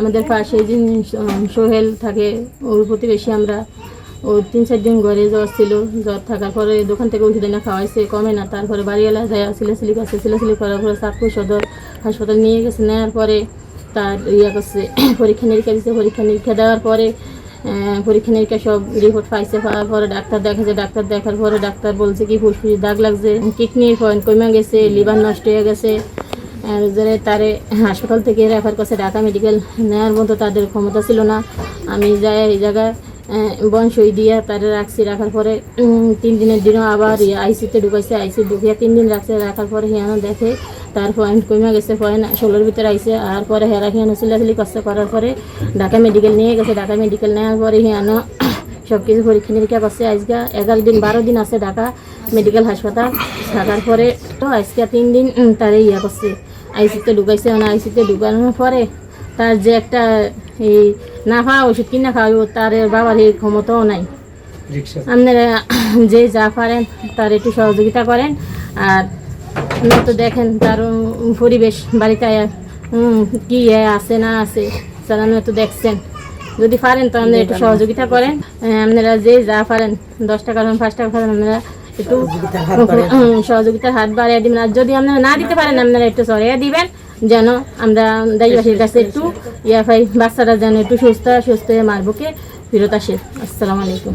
আমাদের পাশে যে সোহেল থাকে, ওর প্রতিবেশী আমরা ও তিন, চার দিন ঘরে জ্বর ছিল, জ্বর থাকার পরে দোকান থেকে ওষুধ এনে খাওয়াইছে কমে না। তারপরে বাড়িওয়ালা যায় সিলাসিলি করছে, সিলাসিলি করার পরে চাঁদপুর সদর হাসপাতাল নিয়ে গেছে নেওয়ার পরে তার ইয়ে করছে, পরীক্ষা নিরীক্ষা দিচ্ছে পরীক্ষা নিরীক্ষা দেওয়ার পরে পরীক্ষা নিরীক্ষা সব রিপোর্ট পাইছে, পাওয়ার পরে ডাক্তার দেখাছে ডাক্তার দেখার পরে ডাক্তার বলছে কি ফুসফুসে দাগ লাগছে, কিডনির পয়েন্ট কমে গেছে লিভার নষ্ট হয়ে গেছে। যারা তারে হাসপাতাল থেকে রেফার করছে, ঢাকা মেডিকেল নেওয়ার মতো তাদের ক্ষমতা ছিল না। আমি যাই এই জায়গায় বন বনসই দিয়া তারে রাখছি। রাখার পরে তিন দিনের দিনও আবার আইসিতে ঢুকাইছে। আইসি ঢুকিয়ে তিন দিন রাখছে। রাখার পরে হিয়ানো দেখে তার পয়েন্ট কমে গেছে পয়েন্ট ষোলোর ভিতরে আইসে আর পরে হেরা হিয়ানো চিল্লাচিল্লি কষ্ট করার পরে ঢাকা মেডিকেল নিয়ে গেছে। ঢাকা মেডিকেল নেওয়ার পরে হিয়ানো সব কিছু পরীক্ষা নিরীক্ষা করছে। আজকে এগারো দিন বারো দিন আছে ঢাকা মেডিকেল হাসপাতাল। থাকার পরে তো আজকে তিন দিন তারে ইয়া করছে। আইসিতে ঢুকাইছে মানে আইসিতে ঢুকানোর পরে তার যে একটা এই না খাওয়া ওষুধ কিনা খাওয়াবো তার বাবার এই ক্ষমতাও নাই। আপনারা যে যা পারেন তার একটু সহযোগিতা করেন। আর তো দেখেন তার পরিবেশ বাড়িতে কি আছে না আছে চালানো তো দেখছেন। যদি পারেন তো আপনারা একটু সহযোগিতা করেন। আপনারা যে যা পারেন দশ টাকা পাঁচ টাকা পারেন আপনারা একটু সহযোগিতার হাত বাড়িয়ে দিবেন। আর যদি আপনারা না দিতে পারেন আপনারা একটু সরিয়ে দিবেন যেন আমরা দায়ীবাসীর কাছে একটু ইয়া পাই বাচ্চারা যেন একটু সুস্থ সুস্থ হয়ে মারবুকে ফেরত আসে। আসসালামু আলাইকুম।